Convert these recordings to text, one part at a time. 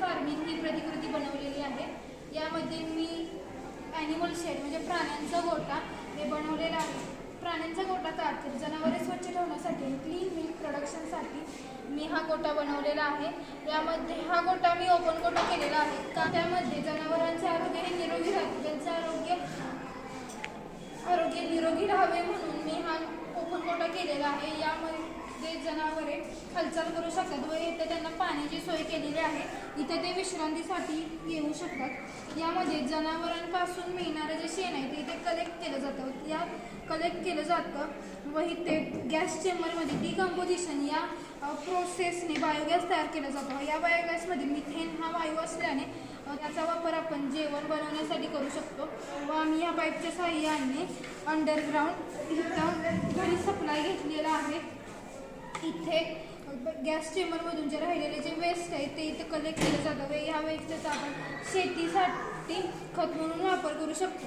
Farming ही प्रतिकृती बनवलेली आहे. यामध्ये मी ॲनिमल शेड म्हणजे प्राण्यांचा गोठा हे बनवलेला आहे. प्राण्यांचा गोठा तर जनावरे स्वच्छ ठेवण्यासाठी क्लीन मिल्क प्रोडक्शनसाठी मी हा गोठा बनवलेला आहे. यामध्ये हा गोठा मी ओपन गोटा केलेला आहे. का त्यामध्ये जनावरांचे आरोग्य हे निरोगी राहते. त्यांचं आरोग्य आरोग्य निरोगी राहावे म्हणून मी हा ओपन गोठा केलेला आहे. यामध्ये जनावरे हालचाल करू शकतात व इथे त्यांना पाण्याची सोय केलेली आहे. इथे ते विश्रांतीसाठी येऊ शकतात. यामध्ये जनावरांपासून मिळणारं जे शेण आहे ते इथे कलेक्ट केलं जातं. या कलेक्ट केलं जातं व इथे गॅस चेंबरमध्ये डिकम्पोजिशन या प्रोसेसने बायोगॅस तयार केला जातो. या बायोगॅसमध्ये मिथेन हा वायू असल्याने त्याचा वापर आपण जेवण बनवण्यासाठी करू शकतो. व आम्ही या पाईपच्या साह्याने अंडरग्राऊंड इथं घरी सप्लाय घेतलेला आहे. इथे गॅस चेंबरमधून जे राहिलेले जे वेस्ट आहे ते इथे कलेक्ट केलं जातं. व या वेस्टचा आपण शेतीसाठी खत म्हणून वापर करू शकतो.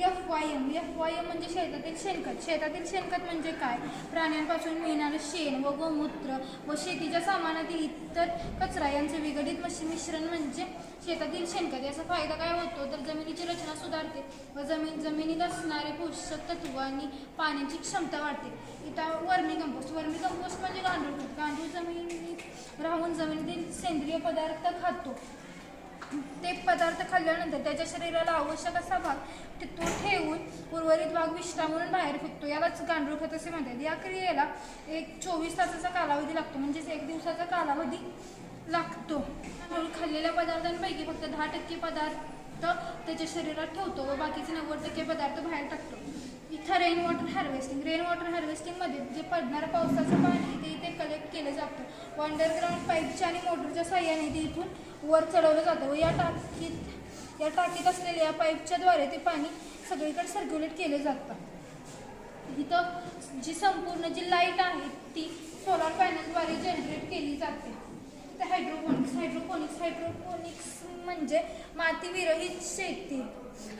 F Y M F Y M म्हणजे शेतातील शेणखत. शेतातील शेणखत म्हणजे काय? प्राण्यांपासून मिळणारं शेण व गोमूत्र व शेतीच्या सामानातील इतर कचरा यांचे विघटित मिश्रण म्हणजे शेतातील शेणखत. याचा फायदा काय होतो? तर जमिनीची रचना सुधारते व जमीन जमिनीत असणारे पोषक तत्व आणि पाण्याची क्षमता वाढते. इथं वर्मी कंपोस्ट वर्मी कंपोस्ट म्हणजे गांडूळ खत. गांडूळ जमिनीत राहून जमिनीतील सेंद्रिय पदार्थ खातो. ते पदार्थ खाल्ल्यानंतर त्याच्या शरीराला आवश्यक असा भाग तिथून ठेवून उर्वरित भाग विश्राम म्हणून बाहेर फेकतो. यालाच गांडूळ खत असे म्हणतात. या क्रियेला एक चोवीस तासाचा कालावधी लागतो. म्हणजेच एक दिवसाचा कालावधी लागतो. खाल्लेल्या पदार्थांपैकी फक्त दहा टक्के पदार्थ त्याच्या शरीरात ठेवतो व बाकीचे नव्वद टक्के पदार्थ बाहेर टाकतो. इथं rain water harvesting rain water हार्वेस्टिंगमध्ये जे पडणारं पावसाचं पाणी ते इथे कलेक्ट केलं जातं. अंडरग्राऊंड पाईपच्या आणि मोटरच्या साह्याने ते इथून वर चढवलं जातं. व या टाकीत या टाकीत असलेल्या या पाईपच्याद्वारे ते पाणी सगळीकडे सर्क्युलेट केले जातं. इथं जी संपूर्ण जी लाइट आहे ती सोलार पॅनलद्वारे जनरेट केली जाते. तर हायड्रोपोनिक्स हायड्रोपोनिक्स हायड्रोपोनिक्स म्हणजे मातीविरहित शेती.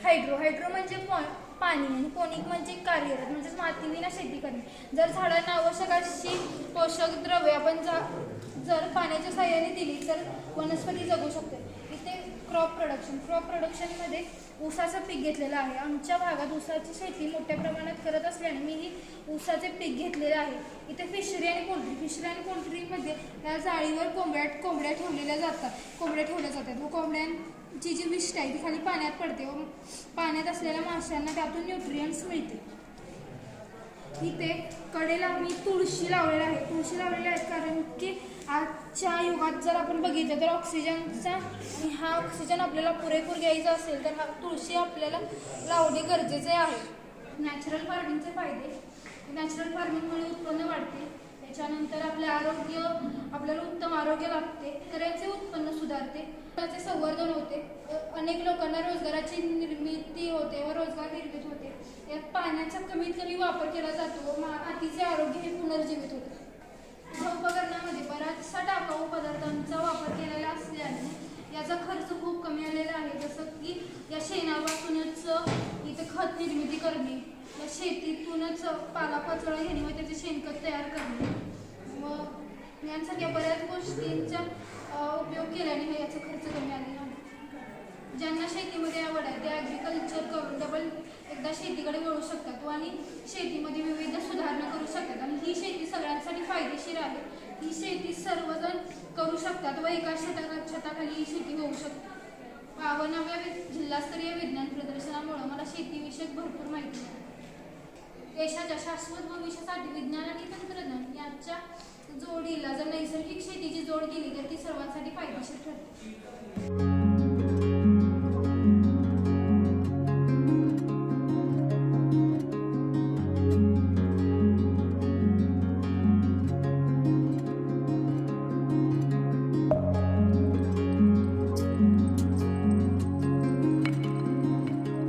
हायड्रो हायड्रो म्हणजे पॉ पाणी आणि कोणिक म्हणजे कार्यरत म्हणजेच मातीविना शेती करणे. जर झाडांना आवश्यक अशी पोषक द्रव्ये आपण जा जर पाण्याच्या सहाय्याने दिली तर वनस्पती जगू शकते. क्रॉप प्रोडक्शन क्रॉप प्रोडक्शनमध्ये ऊसाचं पीक घेतलेलं आहे. आमच्या भागात ऊसाची शेती मोठ्या प्रमाणात करत असल्याने मी ही ऊसाचे पीक घेतलेलं आहे. इथे फिशरी आणि पोल्ट्री फिशरी आणि पोल्ट्रीमध्ये या जाळीवर कोंबड्या कोंबड्या ठेवलेल्या जातात. कोंबड्या ठेवल्या जातात. व कोंबड्यांची जी विष्ट आहे ती खाली पाण्यात पडते व पाण्यात असलेल्या माशांना त्यातून न्यूट्रियंट्स मिळते. इथे कडेला मी तुळशी लावलेला आहे. तुळशी लावलेली आहे कारण की आजच्या युगात जर आपण बघितलं तर ऑक्सिजनचा आणि हा ऑक्सिजन आपल्याला पुरेपूर घ्यायचा असेल तर हा तुळशी आपल्याला लावणे गरजेचे आहे. नॅचरल फार्मिंगचे फायदे. नॅचरल फार्मिंगमुळे उत्पन्न वाढते. त्याच्यानंतर आपले आरोग्य आपल्याला उत्तम आरोग्य लाभते. शेतकऱ्यांचे उत्पन्न सुधारते. त्याचे संवर्धन होते. अनेक लोकांना रोजगाराची निर्मिती होते व रोजगार निर्मित होते. पाण्याचा कमीत कमी वापर केला जातो. व मातीचे आरोग्य हे पुनर्जीवित होते. या उपकरणामध्ये बराचसा टाकाऊ पदार्थांचा वापर केलेला असल्याने याचा खर्च खूप कमी आलेला आहे. जसं की या शेणापासूनच इथे खत निर्मिती करणे या शेतीतूनच पालापाचोळा घेणे व त्याचे शेणखत तयार करणे. व यांसारख्या बऱ्याच गोष्टींचा उपयोग केल्याने याचा खर्च कमी आलेला आहे. ज्यांना शेतीमध्ये आवड आहे त्या आणि शेतीमध्ये विविध सुधारणा करू शकतात. आणि ही शेती सगळ्यांसाठी फायदेशीर आहे. ही शेती सर्वजण करू शकतात व एका छता छताखाली ही शेती होऊ शकते. बावन्नाव्या जिल्हास्तरीय विज्ञान प्रदर्शनामुळे मला शेतीविषयक भरपूर माहिती मिळाली. देशाच्या शाश्वत भविष्यासाठी विज्ञान आणि तंत्रज्ञान यांच्या जोडीला जर नैसर्गिक शेतीची जोड केली तर ती सर्वांसाठी फायदेशीर ठरते.